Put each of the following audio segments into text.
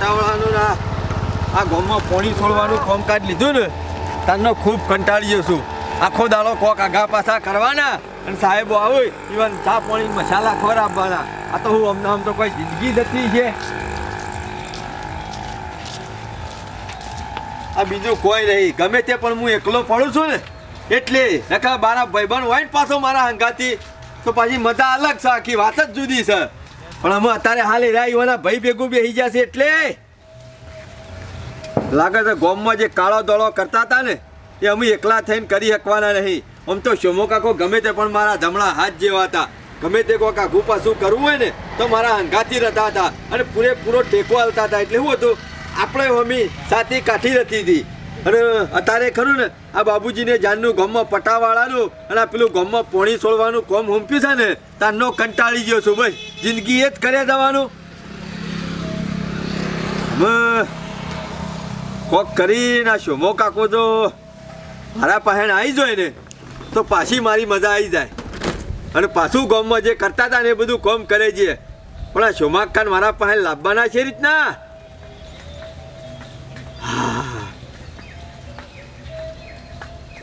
પાસેથી ના આ ગામમાં પોણી છોડવાનું કામકાજ લીધું ને તારનો ખૂબ કંટાળી ગયો છું. આખો દાડો કોક આગા પાછા કરવાના અને સાહેબો આવે ઇવન ચા પોણી, મસાલા ખવડાવવાના આ તો હું અમને આમ તો કોઈ જિંદગી જતી છે. આ બીજું કોઈ નહીં, ગમે તે પણ હું એકલો પડું છું ને, એટલે નકા મારા ભાઈબંધ હોય ને પાછો મારા હંગાથી, તો પાછી મજા અલગ છે, આખી વાત જ જુદી છે. પણ અમે અત્યારે હાલ રહ્યા એવાના ભાઈ ભેગું બેસી જશે એટલે. લાગે છે ગોમમાં જે કાળો દોડો કરતા હતા ને, એ અમે એકલા થઈને કરી શકવાના નહીં. આમ તો શોમો કાકો ગમે તે પણ મારા જમણા હાથ જેવા હતા. ગમે તે કોઈક આઘું પાછું કરવું હોય ને, તો મારા હંગાથી રહેતા હતા અને પૂરેપૂરો ટેકો હાલતા હતા. એટલે શું હતું? આપણે મમ્મી સાથી કાઠી રહેતી હતી. અને અત્યારે ખરું ને, આ બાબુજીને જાનનું ગમમાં પટાવાળાનું અને આ પેલું ગમમાં પોણી છોડવાનું કોમ હુંપ્યું છે ને, તારનો કંટાળી ગયો છું ભાઈ. જિંદગી એ જ કર્યા જવાનું. કોક કરીને આ મો કાકો તો મારા પાસે આવી જાય ને, તો પાછી મારી મજા આવી જાય. અને પાછું ગોમમાં જે કરતા હતા ને એ બધું કોમ કરે છે. પણ આ શોમાકાન મારા પાસે લાવવાના છે રીતના.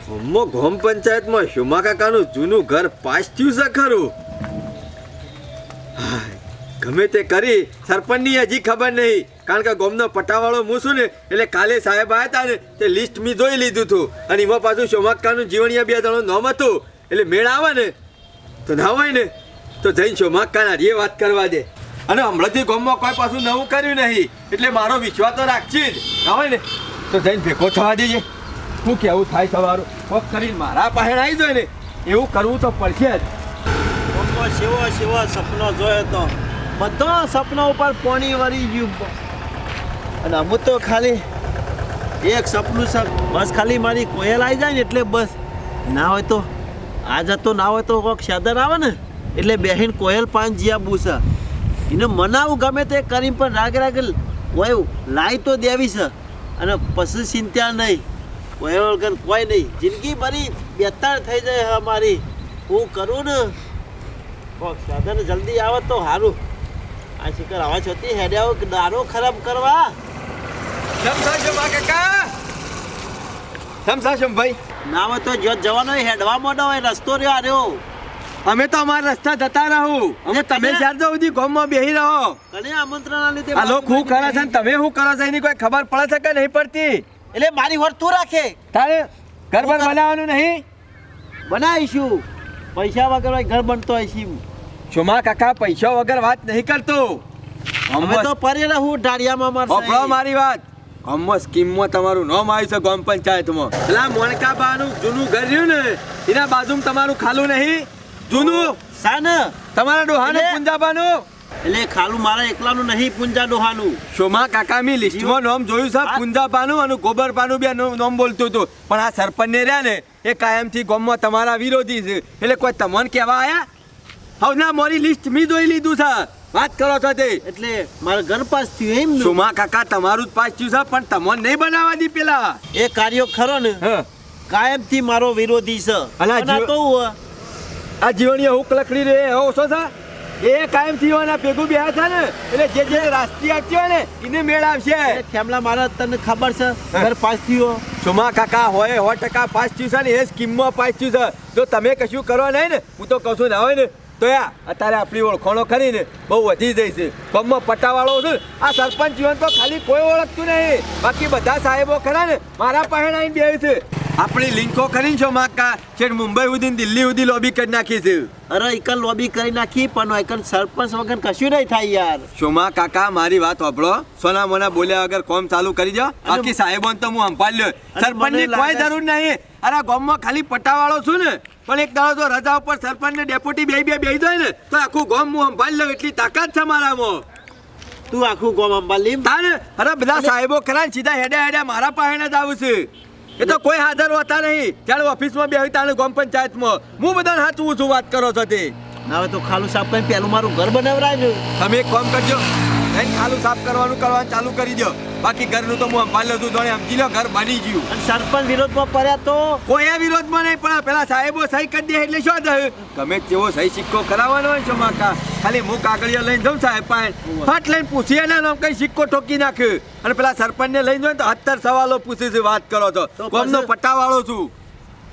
ગામમાં ગામ પંચાયતમાં કાકાનું જૂનું ઘર પાસ થયું છે ખરું. ગમે તે કરી, સરપંચની હજી ખબર નહીં. કારણ કે ગોમનો પટાવાળો હું છું ને, એટલે કાલે સાહેબ આવ્યા હતા ને, તે લિસ્ટ મેં જોઈ લીધું હતું અને એમાં પાછું શોમાકાનું જીવણિયા બે જણો નામ હતું. એટલે મેળ આવે ને, તો ના હોય ને, તો જઈને શોમાકાના એ વાત કરવા દે. અને હમણાંથી ગોમમાં કોઈ પાછું નવું કર્યું નહીં. એટલે મારો વિશ્વાસ તો રાખશે જ. ના હોય ને, તો જઈને ભેગો થવા દેજે. શું કેવું થાય તમારું કોક કરીને મારા પાસે આવી જાય ને, એવું કરવું તો પડશે જ. સેવો સેવો સપનો જોયો તો. બધા સપના ઉપર પોણી વળી ગયું. અને અમુક તો ખાલી એક સપનું છે, બસ ખાલી મારી કોયલ આવી જાય ને એટલે બસ. ના હોય તો આ જતો ના હોય તો કોઈક સાધન આવે ને, એટલે બેહીન કોયલ પાન જીયા બૂસા. એને મનાવું ગમે તે કરીને પણ રાગ રાગ લાઈ તો દેવી છે. અને પછી ચિંતા નહીં. કોયલ વગર કોઈ નહીં. જિંદગી ભરી બેતાળ થઈ જાય હવે મારી હું કરું ને? કોક સાધન જલ્દી આવે તો સારું આ શિકર આવા છોતી હેડ્યા દારો ખરાબ કરવા? ભાઈ. ના હોય તો જો જવાનો હેડવા મોડો હોય રસ્તો રહ્યો આ રહ્યો. અમે તો અમારા રસ્તા જતા રહું. અમે તમે ચાર જાવ સુધી ગામમાં બેહી રહો. કને આમંત્રણ આ લોકો હું કરે છે તમે શું કરો છો એની કોઈ ખબર પડે છે કે નહીં પડતી? એટલે મારી વર તું રાખે. તારે ઘર પર બનાવવાનું નહીં? બનાવીશું. પૈસા વગર ઘર બનતો હશે શોમા કાકા પૈસા વગર વાત નહીં કરતો. અમે તો પરેલા હું ઢાળિયામાં હોભળો ઓપડો મારી વાત. ગામમાં સ્કીમમાં તમારું નામ આવ્યું છે ગામ પંચાયતમાં. પેલા મોણકાબાનું જૂનું ઘર રહ્યું ને એના બાજુમાં તમારું ખાલું નહીં? જૂનું? સાન. તમારા ડોહાનું પુંજાબાનું? એટલે ખાલું મારા એકલાનું નહીં પુંજા ડોહાનું. શોમા કાકામી લિસ્ટમાં નામ જોયું છે પુંજા પાનું અને ગોબરપાનું બે નામ બોલતું હતું. પણ આ સરપંચને રહ્યા ને એ કાયમથી ગામમાં તમારા વિરોધી છે. એટલે કોઈ તમને કહેવા આયા? હવે ના મારી લિસ્ટ મી જોઈ લીધું છે. વાત કરો છો તે. એટલે મારા ઘર પાસ થયું એમ સુમા કાકા તમારું જ પાસ થયું છે પણ તમને નહીં બનાવવા દી પેલા. એ કાર્યો ખરો ને. કાયમથી મારો વિરોધી છે. અલા, તો આ જીવણીય હુક લખડી રે એવો છો છે? એ કાયમ થીવાના ભેગું બે છે ને એટલે જે જે રાસ્તી આવતી હોય ને એને મેળ આવશે. થેમલા મારા તને ખબર છે. ઘર પાસ થયો. સુમા કાકા હોય સો ટકા પાસ થયું છે ને એ સ્કીમમાં પાસ થયું છે. જો તમે કશું કરો નહીં ને હું તો કશું ના હોય ને. તો યા અત્યારે આપણી ઓળખાણો કરીને બહુ વધી જાય છે. ગામમાં પટ્ટાવાળો છે આ સરપંચ જીવન તો ખાલી કોઈ ઓળખતું નહીં. બાકી બધા સાહેબો ખરા ને મારા પાસે આવીને બે છે. આપણી લિંકો કરીને છો માકા. છે મુંબઈ સુધી દિલ્હી સુધી લોબી કરી નાખી છે અરે એકન લોબી કરી નાખી પણ એકન સરપંચ વગર કશું નહીં થાય યાર. શોમા કાકા મારી વાત સાંભળો સોના મોના બોલ્યા વગર કોમ ચાલુ કરી દો. બાકી સાહેબોને તો હું સંભાળી લ્યો સરપંચની કોઈ જરૂર નહીં. અરે ગામમાં ખાલી પટ્ટાવાળો છું ને. પણ એક દાડો તો રજા ઉપર સરપંચ ને ડેપ્યુટી બે બે બેસી જાય ને તો આખું ગામ હું સંભાળી લઉં. એટલી તાકાત છે મારામાં. તું આખું ગોમ અંબાલી તાને અરે બધા સાહેબો ખરા સીધા હેડે હેડે મારા પાસે જ આવું છે. એ તો કોઈ હાજર હોતા નહીં. ત્યારે ઓફિસમાં બે તાણે ગામ પંચાયતમાં. હું બધાને સાચવું છું વાત કરો છો તે. હવે તો ખાલું સાફ કરીને પેલું મારું ઘર બનાવરાય તમે એક કામ કરજો. જઈને ખાલું સાફ કરવાનું કરવાનું ચાલુ કરી દો બાકી ઘરનું તો હું લઉં છું જોડે સમજી લો ઘર બની ગયું. અને સરપંચ વિરોધમાં પડ્યા તો? કોઈ વિરોધમાં નહીં પણ પેલા સાહેબો સહી કરી દે એટલે શું થયું? ગમે તેવો સહી સિક્કો કરાવવાનો હોય છે માકા ખાલી હું કાગળિયો લઈને જાઉં સાહેબ પાસે. ફટ લઈને પૂછીએ ને આમ કઈ સિક્કો ઠોકી નાખ્યો. અને પેલા સરપંચને લઈને જાય તો અત્તર સવાલો પૂછી છે વાત કરો છો. તો કોમનો પટ્ટાવાળો છું.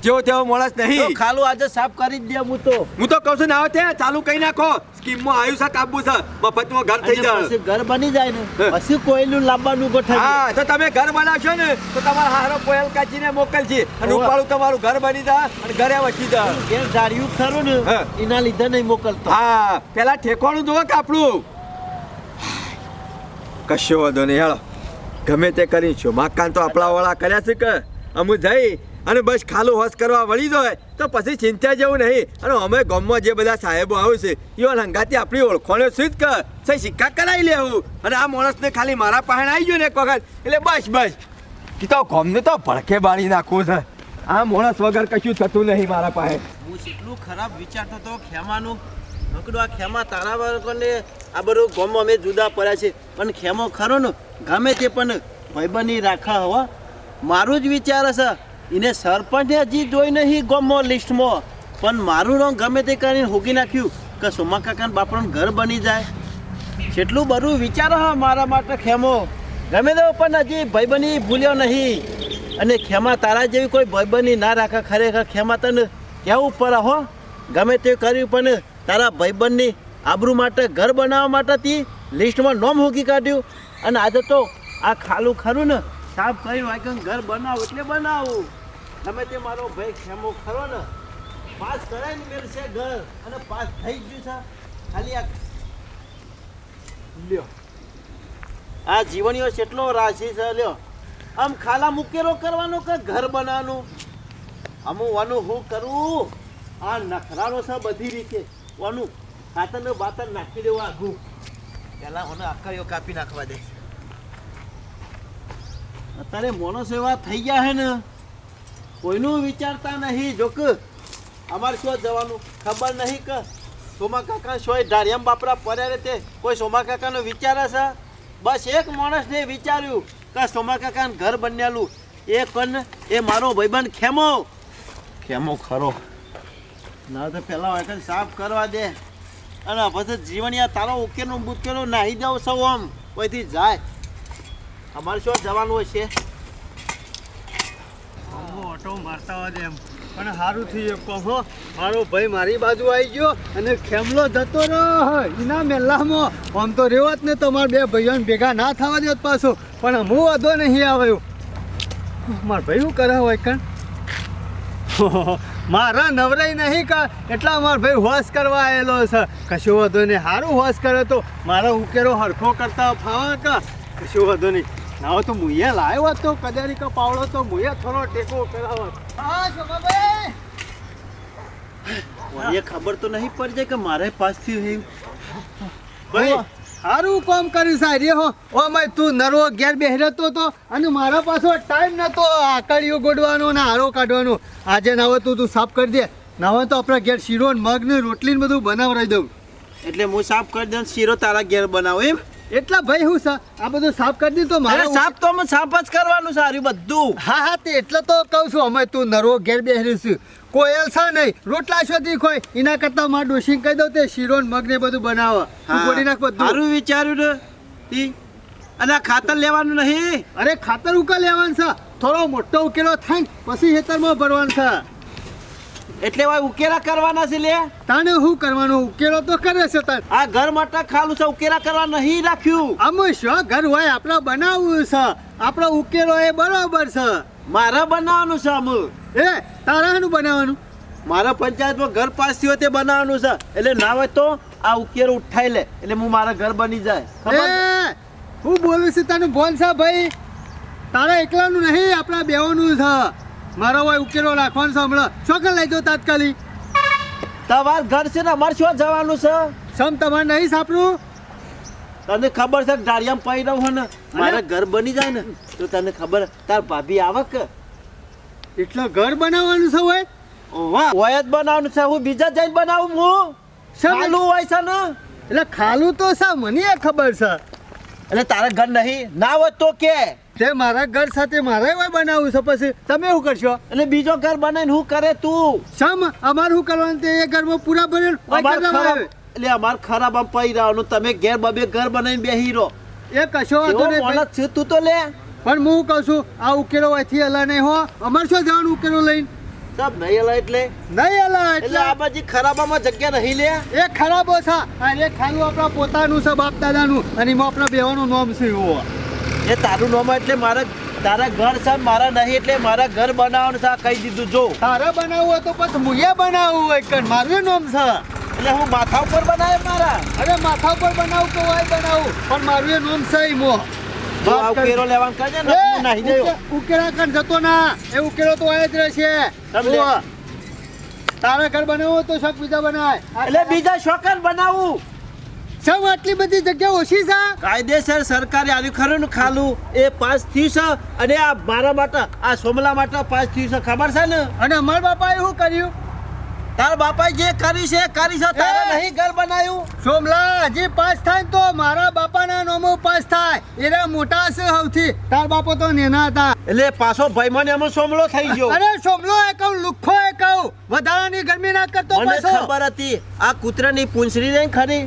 જેવો તેવો માણસ નહીં. ખાલું આજે સાફ કરી જ દે હું તો. હું તો કહું છું ને આવે ચાલુ કઈ નાખો. સ્કીમમાં આવ્યું છે કાબુ છે. મફતમાં ઘર થઈ જાય. ઘર બની જાય ને. પછી કોયલું લાંબાનું ગોઠવીએ. હા તો તમે ઘર બનાવશો ને તો તમારા હારો કોયલ કાચીને મોકલશે. અને ઉપાડું તમારું ઘર બની જાય અને ઘરે વચી જાય. ઘેર ઝાડિયું ખરું ને એના લીધે નહીં મોકલતો. હા પેલા ઠેકોણું જોવો કે આપણું? કશો વાંધો નહીં હેળો ગમે તે કરી છું. મકાન તો આપણા વાળા કર્યા છે કે? અમુ જઈ અને બસ ખાલું હોશ કરવા વળી જાય, તો પછી ચિંતા જેવું નહીં. અને અમે ગામમાં જે બધા સાહેબો આવે છે એવા હંગાથી આપણી ઓળખોને શું જ કર? સહી સિક્કા કરાવી લેવું અને આ માણસને ખાલી મારા પાસે આવી ગયો ને એક વખત. એટલે બસ બસ. કે તો ગામને તો ભડકે બાળી નાખવું છે. આ માણસ વગર કશું થતું નહીં મારા પાસે. હું એટલું ખરાબ વિચારતો હતો, ખેમાનું નકડું આ ખેમા તારા વર્ગને આ બધું ગામમાં અમે જુદા પડ્યા છે. પણ ખેમો ખરો ને, ગમે તે પણ ભાઈબંધી રાખા હવા મારું જ વિચાર હશે. એને સરપંચે હજી જોઈ નહીં, ગમો લિસ્ટમાં. પણ મારું રંગ ગમે તે કરીને હોગી નાખ્યું કે સોમા કાકાના બાપરાનું ઘર બની જાય. જેટલું બધું વિચાર હા મારા માટે ખેમો. ગમે તેવો પણ હજી ભાઈબની ભૂલ્યો નહીં. અને ખેમા તારા જેવી કોઈ ભાઈબની ના રાખે, ખરેખર ખેમા તને કેવું પડે હો? ગમે તે કર્યું પણ તારા ભાઈબંધની આબરૂ માટે, ઘર બનાવવા માટે તી લિસ્ટમાં નોમ મૂકી કાઢ્યું. અને આજે તો આ ખાલું ખરું ને? સાફ આ કંઈક ઘર બનાવો એટલે બનાવું. તમે તે મારો ભાઈ ખેમો ખરો ને. પાસ કરાય ને મેળ ઘર અને પાસ થઈ ગયું છે. ખાલી આ લ્યો. આ જીવણીઓ કેટલો રાશિ છે, લ્યો. આમ ખાલા મુકેલો કરવાનો કે ઘર બનાવવાનું? અમુક વાનું હું કરું? આ નખરાનો છે બધી રીતે. વાનું ખાતર ને બાતર નાખી દેવું આઘું. પહેલાં મને આખા કાપી નાખવા દે. અત્યારે માણસ એવા થઈ ગયા હે ને કોઈનું વિચારતા નહીં. જોક અમારે શું જવાનું? ખબર નહીં કે સોમા કાકા શોય ધારિયામ બાપરા પડ્યા તે. કોઈ સોમા કાકાનો વિચાર છે બસ એક માણસને વિચાર્યું કે સોમા કાકાને ઘર બન્યાલું. એ કન એ મારો ભાઈબંધ ખેમો. ખેમો ખરો. ના તો પેલા વાટન સાફ કરવા દે. અને પછી જીવણિયા તારો ઉકેલો બુકેલો નાહી જાવ સૌ આમ. કોઈથી જાય? અમારે શું જવાનું હોય છે? ઓટો મારતા હોય એમ. પણ સારું થયું એમ કહો મારો ભાઈ મારી બાજુ આવી ગયો અને ખેમલો જતો રહ્યો એના મેલામાં. આમ તો જ ને, તમારા બે ભાઈઓને ભેગા ના થવા દે પાછો. પણ હું વધો નહીં આવ્યો મારા ભાઈ શું કરે હોય કણ? મારા નવરાઈ નહીં કા એટલા મારા ભાઈ હોશ કરવા આવેલો છે. કશું વધુ નહીં. સારું હોશ કરે તો મારો ઉકેરો હરખો કરતા ફાવા કા કશું વધુ નહીં. ના તો મુએ લાવ્યો તો કદારી કા પાવડો તો મુએ થોડો ટેકો કરાવો હા શોભાભાઈ. એ ખબર તો નહીં પડી જાય કે મારે પાસ થયું એવું ભાઈ સારું કામ કર્યું સારી હો. ઓ મેં તું નરવો ઘેર બેહરતો તો અને મારા પાસે ટાઈમ નતો આકડીઓ ગોડવાનો ને આરો કાઢવાનો. આજે ના હોય તું તું સાફ કરી દે. ના હોય તો આપણા ઘેર શીરો ને મગ ને રોટલી ને બધું બનાવરાઈ દઉં. એટલે હું સાફ કરી દઉં શીરો તારા ઘેર બનાવું એમ? એટલા ભાઈ હું આ બધું સાફ કરી દીધું તો અરે સાફ તો અમે સાફ જ કરવાનું સારું બધું. હા હા તે એટલે તો કહું છું અમે તું નરવો ઘેર બેહરીશું. કોઈ છે નહીં. રોટલા શોધી ખોય. એના કરતાં મારા ડોશી કહી દઉં તે શીરો મગ ને બધું બનાવો. ગોળી નાખ બધું. સારું વિચાર્યું ને અને આ ખાતર લેવાનું નહીં. અરે ખાતર ઉકા લેવાનું છે? થોડો મોટો ઉકેલો થાય પછી ખેતરમાં ભરવાનું છે. એટલે ભાઈ ઉકેલા કરવાના છે લે? તાને શું કરવાનું ઉકેલો તો કરે છે તાન આ ઘર માટે ખાલું છે ઉકેલા કરવા નહીં રાખ્યું. અમે શું ઘર હોય? આપણે બનાવવું છે. આપણો ઉકેલો એ બરોબર છે. મારે બનાવવાનું છે અમુ એ તારા શાનું બનાવવાનું? મારા પંચાયતમાં ઘર પાસ થયો તે બનાવવાનું છે. એટલે ના હોય તો આ ઉકેલો ઉઠાઈ લે. એટલે હું મારા ઘર બની જાય? હું બોલું છું તને બોલ છે ભાઈ. તારા એકલાનું નહીં આપણા બેવાનું છે. મારો હોય ઉકેલો રાખવાનો છે હમણાં. ચોકન લઈ દો તાત્કાલિક? તમાર ઘર છે ને અમારે શું જવાનું છે? સમ તમારે નહીં સાપડું તને ખબર છે કે ડાળિયામાં પડી રહ્યો હોય ને? મારે ઘર બની જાય ને તો તને ખબર તાર ભાભી આવે કે? એટલે ઘર બનાવવાનું છે હોય? ઓવા હોય જ બનાવવાનું છે. હું બીજા જઈને બનાવું હું? ખાલું હોય છે ને? એટલે ખાલું તો સા મને ખબર છે. એટલે તારા ઘર નહીં. ના હોત તો કે. તે મારા ઘર સાથે મારે હોય બનાવવું છે પછી? તમે શું કરશો? એટલે બીજો ઘર બનાવીને હું કરે તું? સમ અમારે શું કરવાનું? તે એ ઘરમાં પૂરા ભરેલ એટલે અમાર ખરાબ આમ પડી રહ્યો તમે ઘેર બબે ઘર બનાવીને બેહી રહો. એ કશો વાંધો નહીં માણસ છે તું તો લે. પણ હું કહું છું આ ઉકેલો અહીંથી અલા નહીં હો. અમારે શું જવાનું ઉકેલો લઈને? તબ નહીં હલા એટલે? નહીં હલા એટલે આ બાજુ ખરાબામાં જગ્યા નહીં લે એ ખરાબો છે. અને એ ખાલી આપણા પોતાનું છે બાપ દાદાનું. અને એમાં આપણા બેવાનું નામ છે એવું. એ તારું નામ એટલે મારા તારા ઘર છે મારા નહીં એટલે મારા ઘર બનાવવાનું છે કહી દીધું જો. તારા બનાવવું હોય તો પછી મુએ બનાવવું હોય કે મારું નામ છે. એટલે હું માથા ઉપર બનાવે મારા. અરે માથા ઉપર બનાવું તો હોય બનાવું પણ મારું એ નામ છે જો આ ઉકેરો લેવાનું કરજે ને હું નહીં દેયો કણ જતો ના. એ ઉકેલો તો આય જ રહેશે. સમજે. તારા ઘર બનાવો તો શોખ બીજા બનાય. એટલે બીજા શોકન બનાવું. સમ આટલી બધી જગ્યા ઓછી છે? કાયદેસર સરકારે આવ્યું ખરું ને ખાલું. એ પાંચ થયું છે અને આ મારા માટે આ સોમલા માટે પાંચ થયું છે. ખબર છે ને? અને અમારા બાપાએ શું કર્યું? તારા બાપાએ જે કરી છે કરી છે તારે? નહીં ઘર બનાવ્યું સોમલા હજી પાસ થાય તો મારા બાપાના નોમો પાસ થાય. એના મોટા છે સૌથી. તાર બાપો તો નેના હતા. એટલે પાછો ભાઈમાને એમાં સોમલો થઈ ગયો. અરે સોમલો એ કહું લુખ્ખો એ કહું. વધારાની ગરમી ના કરતો મને પાછો. ખબર હતી આ કૂતરાની પૂંછડી નહીં ખરી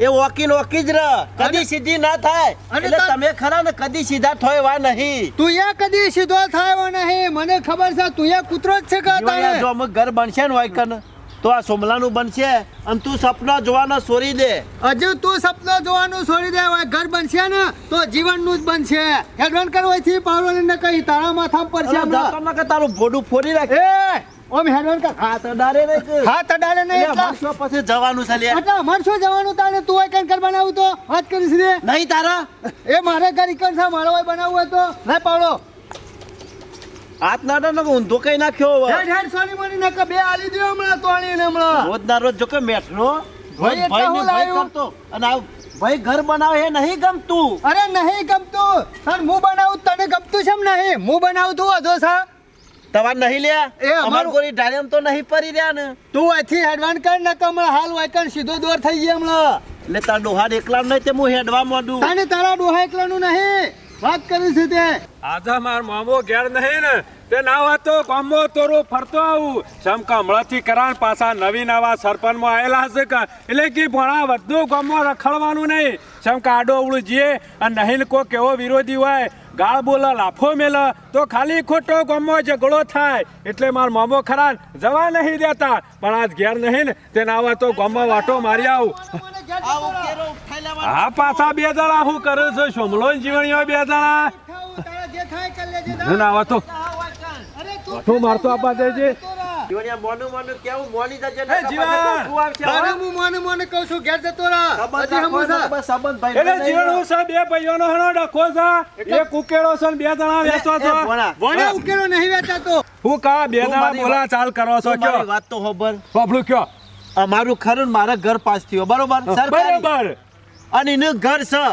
એ વકીલ વકી જ રહ. કદી સીધી ના થાય. એટલે તમે ખરા ને કદી સીધા થોય વા નહીં. તું યા કદી સીધો થાય નહીં? મને ખબર છે તું યા કૂતરો જ છે કે તારે? જો અમુક ઘર બનશે ને હોય કન તો આ સોમલાનું બનશે અને તું સપના જોવાનો છોડી દે. હજુ તું સપનો જોવાનું છોડી દે હોય ઘર બનશે ને તો જીવનનું જ બનશે. હેડવાન કરવાથી પાવલો ને કઈ તારા માથા પર છે ના તારું ભોડું ફોડી રાખ. એ! ઓમ હેડવાન કર હા તો નહીં કે. હાથ અડાડે નહીં એટલે? એટલા પછી જવાનું છે લે એટલે અમારે જવાનું તારે તું હોય કઈ બનાવું તો? વાત કરીશ ને નહીં તારા? એ મારે ઘર ઈકણ છે મારો હોય બનાવવું હોય તો. ના પાવલો હાથ ના ડર ઊંધો કઈ નાખ્યો હેડ હેડ સોની મની નકા બે આલી દો હમણાં તો આલી ને હમણાં. રોજ ના રોજ જો કે મેઠનો ભાઈ ભાઈ કરતો. અને આ ભાઈ ઘર બનાવે એ નહીં ગમતું. અરે નહીં ગમતું. સર હું બનાવું તને ગમતું છે એમ નહીં. હું બનાવું તું અધો છે તમાર નહીં લે એ અમારું- કોઈ ડાયમ તો નહીં પરી રહ્યા ને. તું અહીંથી હેડવાન કર ને કમ હાલ વાયકન સીધો દોર થઈ ગયા હમણાં. એટલે તાર ડોહા એકલા નહીં તે હું હેડવા માંડું. તને તારા ડોહા એકલાનું નહીં. વાત કરી છે તે. આજે માર મામો ઘેર નહીં ને. તે ના વાતો કોમો ગામમાં તોરો ફરતો આવું. ચમકા હમણાંથી કરાન પાછા નવી નવા સરપંચમાં આવેલા હશે કે? એટલે કે ભણા બધું ગામમાં રખડવાનું નહીં. ચમકા આડો અવળું જીએ. અને નહીં કો કેવો વિરોધી હોય. ગાળ બોલે લાફો મેલે. તો ખાલી ખોટો ગમો ઝઘડો થાય. એટલે માર મામો ખરા જવા નહીં દેતા. પણ આજ ઘેર નહીં ને તેને આવા તો ગમો વાટો મારી આવું. હા પાછા બે જણા હું કરું છું. સોમલો જીવણીઓ બે જણા. ના આવા તો તું મારતો આપવા દેજે. જીવણિયા મોનું મોનું કેવું મોની જજે એ જીવણ! તું આવશે, તારે હું મોને મોને કહું છું ઘેર જતો રહે. સંબંધ હજી હમું રાખો, છે. બસ સંબંધ ભાઈ એટલે નહીં જીવણું છે બે ભાઈઓનો હનો ડખો છે એક ઉકેળો છે બે જણા વેચો એ છો. ભોણા, નહીં વેચાતો. હું કા બે જણા બોલા ચાલ કરો છો કયો? વાત તો હોબર બાબલું કયો? અમારું ખરું મારા ઘર પાસ થયો. બરોબર? બરોબર. અને એનું ઘર છે.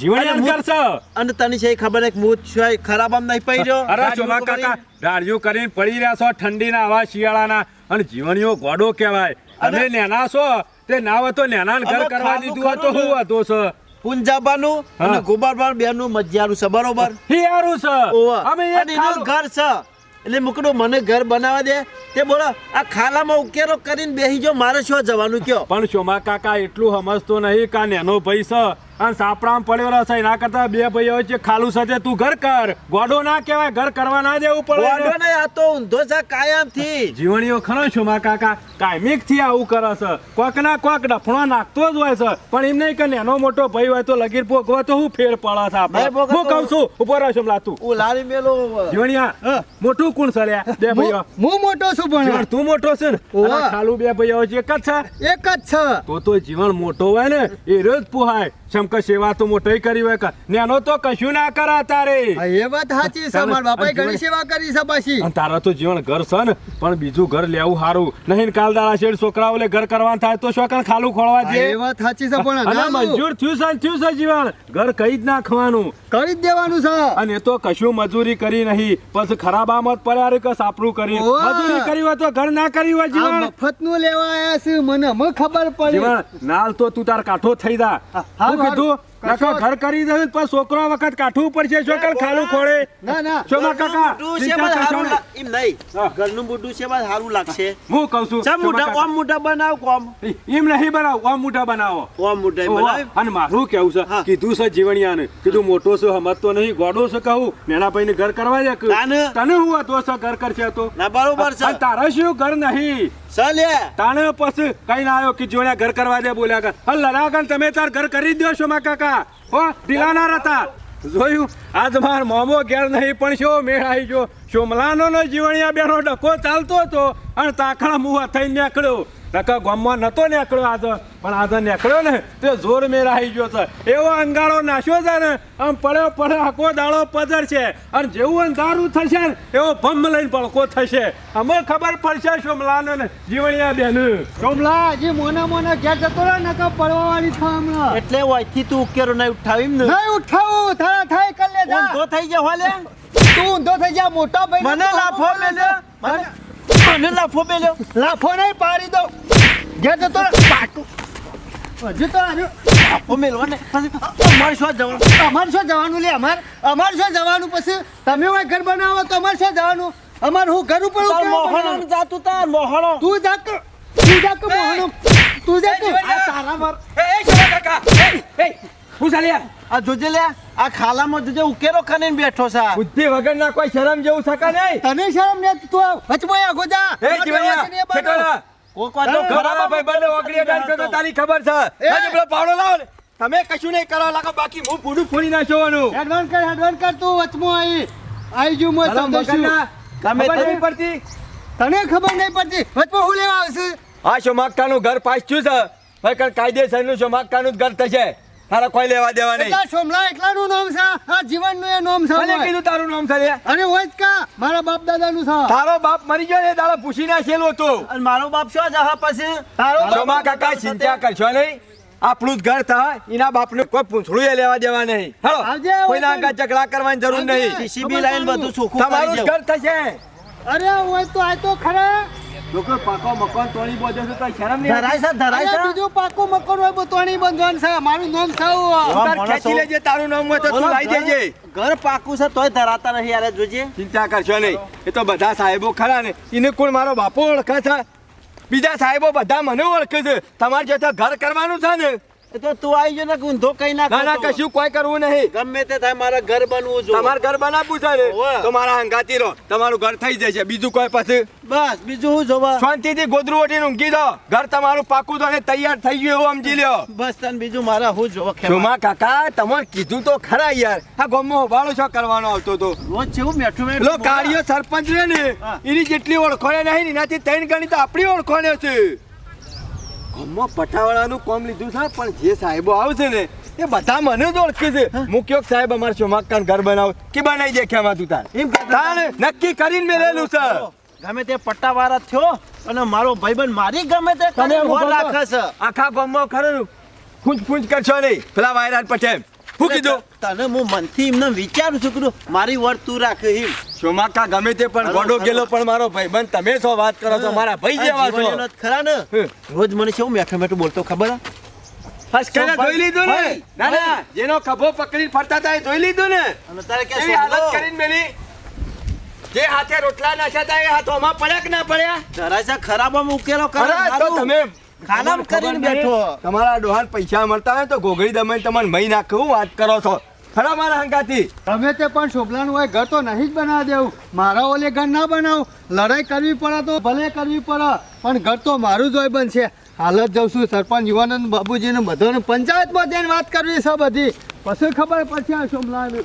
જીવણી ઘર છે. અને તને છે ખબર એક મૂત છે ખરાબ આમ નહીં પડ્યો. અરે ચોમા કાકા ડાળિયું કરીને પડી રહ્યા છો ઠંડીના આવા શિયાળાના. અને જીવનીઓ ગોડો કહેવાય. અને- અને નેના છો. તે ના હોય તો નેના ઘર કરવા દીધું તો શું હતો હતું છે. પુંજાબાનું અને ગોબારબાન બેનું મજિયારું છે બરોબર? હિયારું છે. અમે એનું ઘર છે. એટલે મુકડો મને ઘર બનાવવા દે. તે બોલો આ ખાલામાં ઉકેરો કરીને બેસી જો મારે શું જવાનું કયો? પણ શોમા કાકા એટલું સમજતો નહીં કા નેનો ભાઈ છે. અને પડ્યો રહેશે એના કરતા બે ભાઈઓ છે ખાલું સાથે તું ઘર કર. ગોડો ના કહેવાય ઘર કરવા ના દેવું પડે ગોડો નહીં, આ તો ઊંધો છે કાયમથી. જીવણીઓ ખરો શોમા કાકા? કાયમિકથી આવું કરે છે. કોક ના કોક ડફણો નાખતો જ હોય છે. પણ એમ નહીં કે નેનો મોટો ભાઈ હોય તો લગીર પોગવો તો હું ફેર પડે છે આપણે? હું કહું છું ઊભો રહો છું લાતું ઓ લારી મેલો જીવણીયા મોટું કોણ છે લ્યા? બે ભાઈઓ. હું મોટો છું પણ. તું મોટો છે ને. ખાલું બે ભાઈઓ છે એક જ છે. એક જ છે. તો તો જીવન મોટો હોય ને એ રોજ પુહાય. શમક સેવા તો મોટોય કરી હોય નેનો તો કશું ના કરા તારે. એ વાત સાચી છે મારા બાપાએ ઘણી સેવા કરી છે પાછી. તારા તો જીવન ઘર છે ને પણ બીજું ઘર લેવું સારું. નહીં કાલ દાડા શેઠ છોકરાઓ ઘર કરવાનું થાય તો છોકરા ખાલું ખોળવા જે એ વાત સાચી છે પણ. મંજૂર થયું છે થયું છે જીવન. ઘર કઈ જ નાખવાનું. કરી જ દેવાનું છે. અને તો કશું મજૂરી કરી નહીં. પછી ખરાબ આમત પડ્યા રે કે સાપરું કરી. મજૂરી કરી હોય તો ઘર ના કરી હોય જીવન. મફતનું લેવા આવ્યા છે મને ખબર પડી. જીવન નાલ તો તું તાર કાઠો થઈ જા. કીધું? નકર ઘર કરી દઉં પણ છોકરો વખત કાઠું પડશે. શું કર ખાલું ખોળે? ના ના. કાકા? છે કરશો નહીં. એમ નહીં. ઘરનું બુડું છે બસ સારું લાગશે. હું. કહું છું ચમ મોટા ઓમ મોટા બનાવ કોમ? એમ નહીં બનાવ ઓમ મોટા બનાવો. ઓમ મોટા બનાવ? અને મારું કેવું છે. કીધું છે જીવણિયાને. કીધું મોટો છે તો નહીં ગોડો છે કહું. નેનાભાઈ ને ઘર કરવા દે તને? હું હતો છે ઘર કરશે તો? ના બરોબર છે. તારે શું ઘર નહીં? ચાલે. તાણે પછી કઈ ના આવ્યો કે જોડ્યા ઘર કરવા દે બોલ્યા કર. હલ લડાકન, તમે તાર ઘર કરી દો છો, મા કાકા. હો, ઢીલાના હતા જોયું? આજ માર મોમો ઘેર નહીં પણ શો મેળ આવી ગયો? નો જીવણિયા બેનો ડકો ચાલતો હતો અને તાખણા મુવા થઈને નીકળ્યો. નકા ગામમાં નતો નીકળ્યો આજે પણ આજે નીકળ્યો ને તે જોર મેરા આવી ગયો છે. એવો અંગાળો નાશ્યો છે ને આમ પડ્યો પડે આખો દાડો પધર છે. અને જેવું અંધારું થશે ને એવો ભમ લઈને પડકો થશે. અમે ખબર પડશે સોમલાનો ને જીવણિયા બેન. સોમલા હજી મોના મોના ઘેર જતો રહે નકર પડવા વાળી થા હમણાં. એટલે વયથી તું ઉકેરો નહીં ઉઠાવી એમ ને. નહીં ઉઠાવું તારા થાય કર લે જા. ઊંધો થઈ જાય હોલે તું ઊંધો થઈ જા મોટો ભાઈ મને લાફો લે મને મને લાફો મેલ્યો લાફો નહીં પાડી દો ઘેર જતો પાટું હજુ તો લાફો મેલવા ને પછી અમારે શું જવાનું અમારે શું જવાનું લે અમાર અમારે શું જવાનું પછી તમે હોય ઘર બનાવો તો અમારે શું જવાનું અમારે હું ઘર ઉપર મોહણ જાતું તા બનાવું. જાતું તાર મોહણો તું જા કે તું જા કે મોહનો તું કાકા એ એ હું પર આ જોજે લે આ ખાલામાં જોજે ઉકેરો ખાને બેઠો છે. બુદ્ધિ વગર ના કોઈ શરમ જેવું શકે નહીં. તને શરમ ને તું વચમાં આગો જા એ જીવણિયા ખેટોલા કોક વાર તો ખરાબ ભાઈ બને ઓગળી ડાન્સ કરતો તારી ખબર છે! હજી પેલો પાવડો લાવ તમે કશું નહીં કરવા લાગો બાકી હું પૂડું ફોડી નાખવાનું. એડવાન્સ કર એડવાન્સ કર તું વચમો આવી આવી જુ મો હાલો, તમે શું મગનના. ગમે ખબર તે- નહીં પડતી? તને ખબર નહીં પડતી? વચમો હું લેવા આવશું? આ શોમાક્કાનું ઘર પાછું છે. ભાઈ કાયદેસરનું શોમાક્કાનું જ ઘર થશે. તારા કોઈ લેવા દેવા નહીં. એટલા સોમલા એકલાનું નામ છે? આ જીવનનું એ નામ છે કોને કીધું તારું નામ છે અને હોય જ કા? મારા બાપ દાદાનું છે. તારો બાપ મરી ગયો ને તારા પૂછી નાખેલો તો અને મારો બાપ શું જહા પછી? તારો શોમા કાકા ચિંતા કરશો નહીં. આપણું જ ઘર થાય એના બાપને કોઈ પૂંછડું એ લેવા દેવા નહીં. હાલો કોઈ ના આગળ ઝઘડા કરવાની જરૂર નહીં. જીસીબી લાઈન બધું સુખું તમારું ઘર થશે. અરે હોય તો આ તો ખરા. લોકો પાકો મકાન તોડી બોજો છો તો શરમ નહીં ધરાય છે ધરાય છે. બીજું પાકું મકાન હોય તોણી બંધવાનું છે મારું નામ છે તાર ખેંચી લેજે તારું નામ હોય તો તું ઘર- દેજે. ઘર પાકું છે તોય ધરાતા નહીં યાર જોજે. ચિંતા કરશો નહીં. એ તો બધા સાહેબો ખરા ને. એને કોણ મારો બાપો ઓળખે છે? બીજા સાહેબો બધા મને ઓળખે છે. તમારે જે ઘર કરવાનું છે ને. તો તું આવી ગયો ને ઊંધો કઈ ના ના કશું કોઈ કરવું નહીં. ગમે તે થાય મારા ઘર બનવું જો. તમારે ઘર બનાવવું છે ને. તો મારા હંગાતી રહો. તમારું ઘર થઈ જશે. બીજું કોઈ પછી. બસ બીજું હું જોવા? શાંતિથી ગોદરું ઓટીને ઊંઘી દો ઘર તમારું પાકું તો તૈયાર થઈ ગયું એવું સમજી લ્યો. બસ તને બીજું મારા હું જોવા ખેમા. કાકા તમારે કીધું તો ખરા યાર. આ ગોમો હોબાળો છો કરવાનો આવતો તો. રોજ હું મેઠું મેઠું લો કાર્યો સરપંચ રે ને. એની જેટલી ઓળખોણે નહીં એનાથી ત્રણ ગણી તો આપણી ઓળખોણે છે. ગામમાં પટાવાળાનું કોમ લીધું છે પણ જે સાહેબો આવશે ને એ બધા મને જ ઓળખે છે. મુખ્ય સાહેબ અમારે ચોમાકાન ઘર બનાવ? કે બનાવી દે ખેમાં તું તાર? એમ નક્કી કરીને મેલેલું છે. ગમે તે પટ્ટાવાળા થયો અને મારો ભાઈબંધ મારી ગમે તે થો. રાખે છે. આખા ગામમાં ખરું. ફૂંચ ફૂંચ કરશો નહીં. પેલા વાયરાજ પટેલ. શું કીધું? તને હું મનથી એમને વિચારું છું કીધું મારી વર તું રાખ એમ ચોમાકા ગમે તે પણ ગોડો ગેલો પણ મારો ભાઈબંધ તમે છો વાત કરો છો મારા ભાઈ જેવા છો. ખરા ને? રોજ મને શું મેઠો મેઠું બોલતો ખબર બસ કરીને જોઈ લીધું ને? ના ના જેનો ખભો પકડી ફરતા હતા એ જોઈ લીધું ને? અને તારે કે હાલત કરીને મેલી. જે હાથે રોટલા નાખ્યા હતા એ હાથોમાં પડ્યા કે ના પડ્યા? જરાય ખરાબમાં ઉકેલો કરો તો તમે ખાનામાં કરીને બેઠો. તમારા ડોહાન પૈસા મળતા હોય તો ગોગળી દમે તમને મહી નાખવું વાત કરો છો. ખરા મારા હંગાથી? તમે તે પણ શોભલાનું હોય ઘર તો નહીં જ બનાવી દેવું. મારા ઓલે ઘર ના બનાવું. લડાઈ કરવી પડે તો ભલે કરવી પડે પણ ઘર તો મારું જ હોય બનશે. હાલત જઉં છું સરપંચ યુવાનંદ બાબુજીને બધાને પંચાયતમાં જઈને વાત કરવી છે બધી. પછી ખબર પડશે આ શોભલાનું.